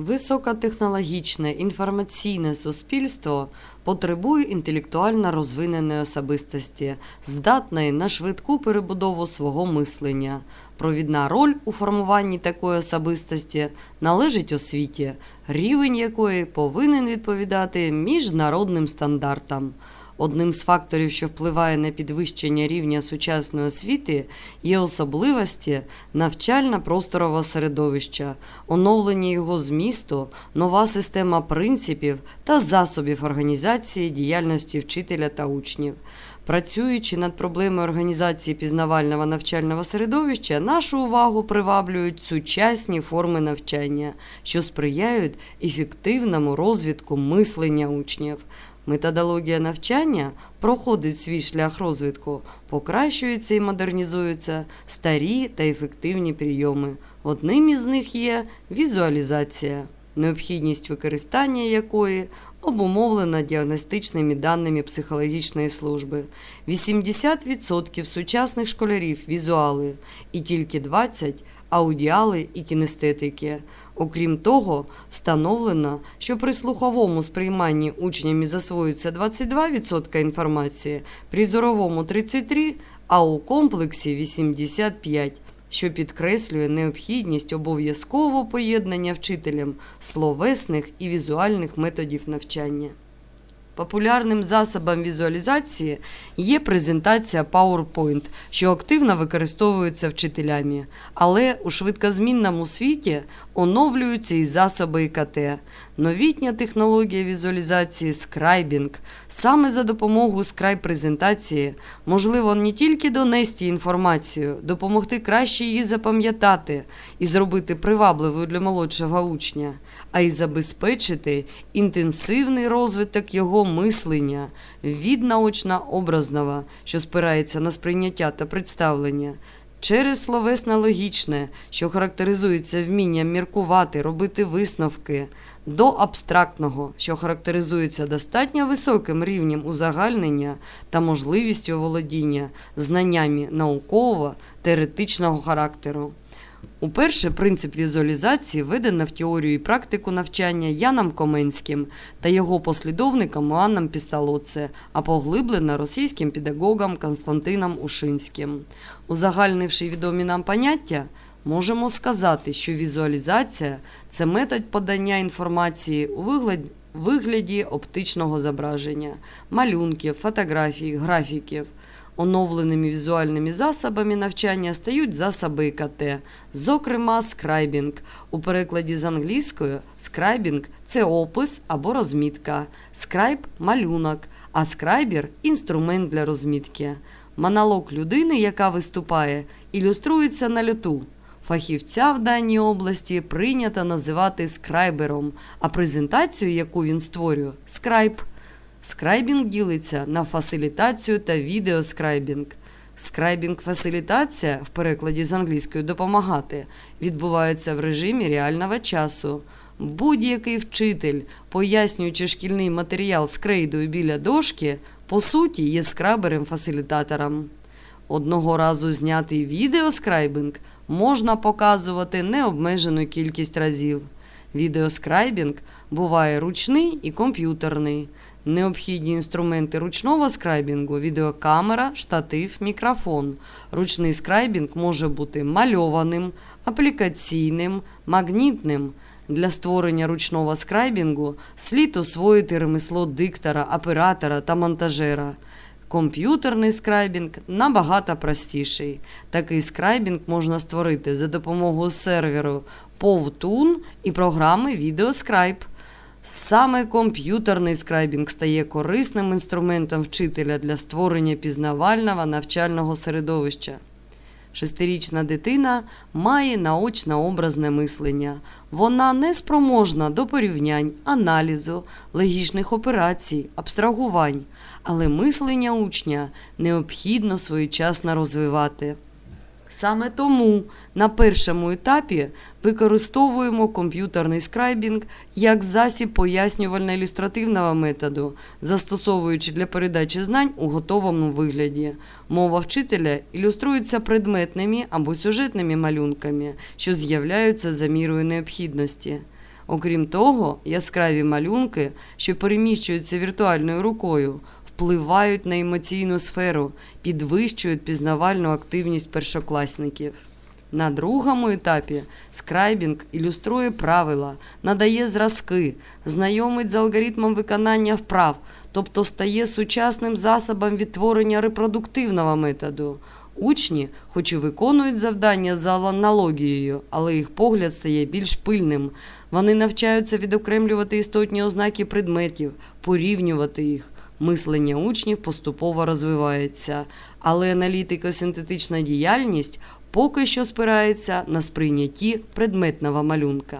Високотехнологічне інформаційне суспільство потребує інтелектуально розвиненої особистості, здатної на швидку перебудову свого мислення. Провідна роль у формуванні такої особистості належить освіті, рівень якої повинен відповідати міжнародним стандартам. Одним з факторів, що впливає на підвищення рівня сучасної освіти, є особливості навчально-просторового середовища, оновлення його змісту, нова система принципів та засобів організації діяльності вчителя та учнів. Працюючи над проблемою організації пізнавального навчального середовища, нашу увагу приваблюють сучасні форми навчання, що сприяють ефективному розвитку мислення учнів. Методологія навчання проходить свій шлях розвитку, покращуються і модернізуються старі та ефективні прийоми. Одним із них є візуалізація, необхідність використання якої обумовлена діагностичними даними психологічної служби. 80% сучасних школярів візуали і тільки 20% аудіали і кінестетики. Окрім того, встановлено, що при слуховому сприйманні учнями засвоюється 22% інформації, при зоровому 33%, а у комплексі 85%, що підкреслює необхідність обов'язкового поєднання вчителям словесних і візуальних методів навчання. Популярним засобом візуалізації є презентація PowerPoint, що активно використовується вчителями, але у швидкозмінному світі оновлюються і засоби ІКТ. Новітня технологія візуалізації скрайбінг. Саме за допомогою скрайб-презентації можливо не тільки донести інформацію, допомогти краще її запам'ятати і зробити привабливою для молодшого учня, а й забезпечити інтенсивний розвиток його мислення від наочно-образного, що спирається на сприйняття та представлення. Через словесне логічне, що характеризується вмінням міркувати, робити висновки, до абстрактного, що характеризується достатньо високим рівнем узагальнення та можливістю володіння знаннями наукового теоретичного характеру. Уперше принцип візуалізації введено в теорію і практику навчання Яном Коменським та його послідовником Іоанном Пісталоце, а поглиблено російським педагогом Константином Ушинським. Узагальнивши відомі нам поняття, можемо сказати, що візуалізація це метод подання інформації у вигляді оптичного зображення, малюнків, фотографій, графіків. Оновленими візуальними засобами навчання стають засоби ІКТ, зокрема скрайбінг. У перекладі з англійської скрайбінг це опис або розмітка, скрайб малюнок, а скрайбір інструмент для розмітки. Монолог людини, яка виступає, ілюструється на льоту. Фахівця в даній області прийнято називати скрайбером, а презентацію, яку він створює, скрайб. Скрайбінг ділиться на фасилітацію та відеоскрайбінг. Скрайбінг-фасилітація в перекладі з англійської допомагати відбувається в режимі реального часу. Будь-який вчитель, пояснюючи шкільний матеріал з біля дошки, по суті є скрабером-фасилітатором. Одного разу знятий відеоскрайбінг можна показувати необмежену кількість разів. Відеоскрайбінг буває ручний і комп'ютерний. Необхідні інструменти ручного скрайбінгу відеокамера, штатив, мікрофон. Ручний скрайбінг може бути мальованим, аплікаційним, магнітним. Для створення ручного скрайбінгу слід освоїти ремесло диктора, оператора та монтажера. Комп'ютерний скрайбінг набагато простіший. Такий скрайбінг можна створити за допомогою серверу Powtoon і програми VideoScribe. Саме комп'ютерний скрайбінг стає корисним інструментом вчителя для створення пізнавального навчального середовища. Шестирічна дитина має наочно-образне мислення. Вона не спроможна до порівнянь, аналізу, логічних операцій, абстрагувань, але мислення учня необхідно своєчасно розвивати. Саме тому на першому етапі використовуємо комп'ютерний скрайбінг як засіб пояснювально-ілюстративного методу, застосовуючи для передачі знань у готовому вигляді. Мова вчителя ілюструється предметними або сюжетними малюнками, що з'являються за мірою необхідності. Окрім того, яскраві малюнки, що переміщуються віртуальною рукою, впливають на емоційну сферу, підвищують пізнавальну активність першокласників. На другому етапі скрайбінг ілюструє правила, надає зразки, знайомить з алгоритмом виконання вправ, тобто стає сучасним засобом відтворення репродуктивного методу. Учні, хоч і виконують завдання за аналогією, але їх погляд стає більш пильним. Вони навчаються відокремлювати істотні ознаки предметів, порівнювати їх. Мислення учнів поступово розвивається, але аналітико-синтетична діяльність поки що спирається на сприйнятті предметного малюнка.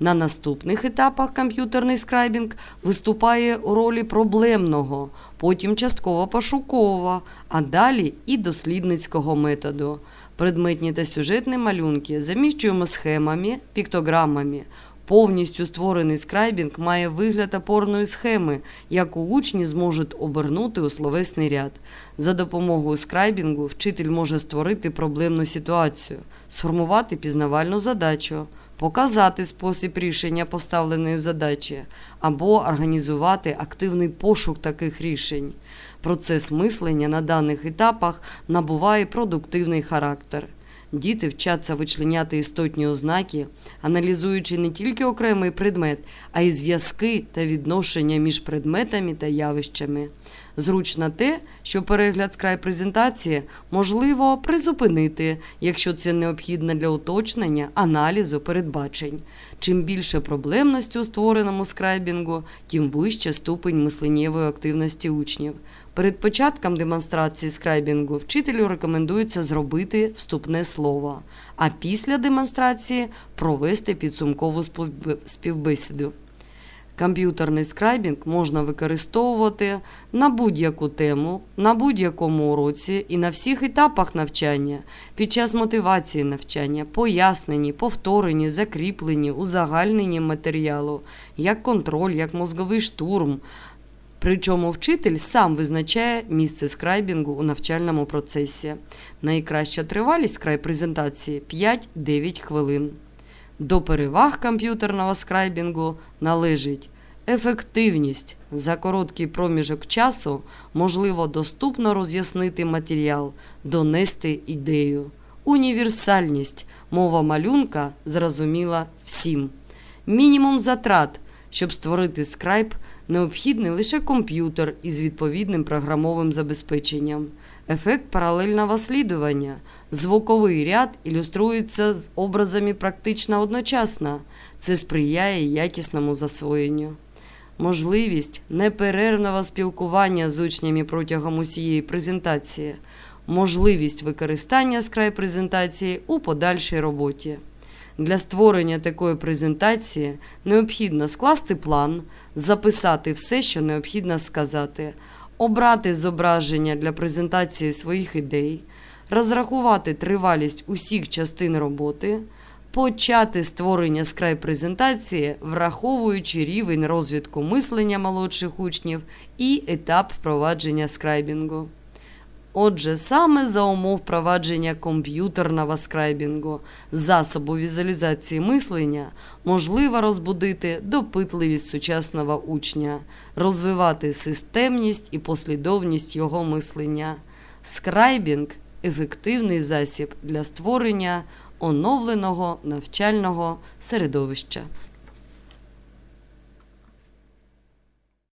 На наступних етапах комп'ютерний скрайбінг виступає у ролі проблемного, потім частково пошукового, а далі і дослідницького методу. Предметні та сюжетні малюнки заміщуємо схемами, піктограмами. Повністю створений скрайбінг має вигляд опорної схеми, яку учні зможуть обернути у словесний ряд. За допомогою скрайбінгу вчитель може створити проблемну ситуацію, сформувати пізнавальну задачу, показати спосіб рішення поставленої задачі або організувати активний пошук таких рішень. Процес мислення на даних етапах набуває продуктивний характер. Діти вчаться вичленяти істотні ознаки, аналізуючи не тільки окремий предмет, а й зв'язки та відношення між предметами та явищами. Зручно те, що перегляд скрай презентації можливо призупинити, якщо це необхідно для уточнення, аналізу, передбачень. Чим більше проблемності у створеному скрайбінгу, тим вища ступень мисленнєвої активності учнів. Перед початком демонстрації скрайбінгу вчителю рекомендується зробити вступне слово, а після демонстрації провести підсумкову співбесіду. Комп'ютерний скрайбінг можна використовувати на будь-яку тему, на будь-якому уроці і на всіх етапах навчання, під час мотивації навчання, поясненні, повторенні, закріпленні, узагальненні матеріалу, як контроль, як мозговий штурм. Причому вчитель сам визначає місце скрайбінгу у навчальному процесі. Найкраща тривалість скрай-презентації 5-9 хвилин. До переваг комп'ютерного скрайбінгу належить ефективність. За короткий проміжок часу можливо доступно роз'яснити матеріал, донести ідею. Універсальність. Мова малюнка зрозуміла всім. Мінімум затрат, щоб створити скрайб, необхідний лише комп'ютер із відповідним програмовим забезпеченням. Ефект паралельного слідування. Звуковий ряд ілюструється з образами практично одночасно. Це сприяє якісному засвоєнню. Можливість неперервного спілкування з учнями протягом усієї презентації. Можливість використання скрай презентації у подальшій роботі. Для створення такої презентації необхідно скласти план, записати все, що необхідно сказати, обрати зображення для презентації своїх ідей, розрахувати тривалість усіх частин роботи, почати створення скрай презентації, враховуючи рівень розвитку мислення молодших учнів і етап впровадження скрайбінгу. Отже, саме за умов впровадження комп'ютерного скрайбінгу, засобу візуалізації мислення, можливо розбудити допитливість сучасного учня, розвивати системність і послідовність його мислення. Скрайбінг ефективний засіб для створення оновленого навчального середовища.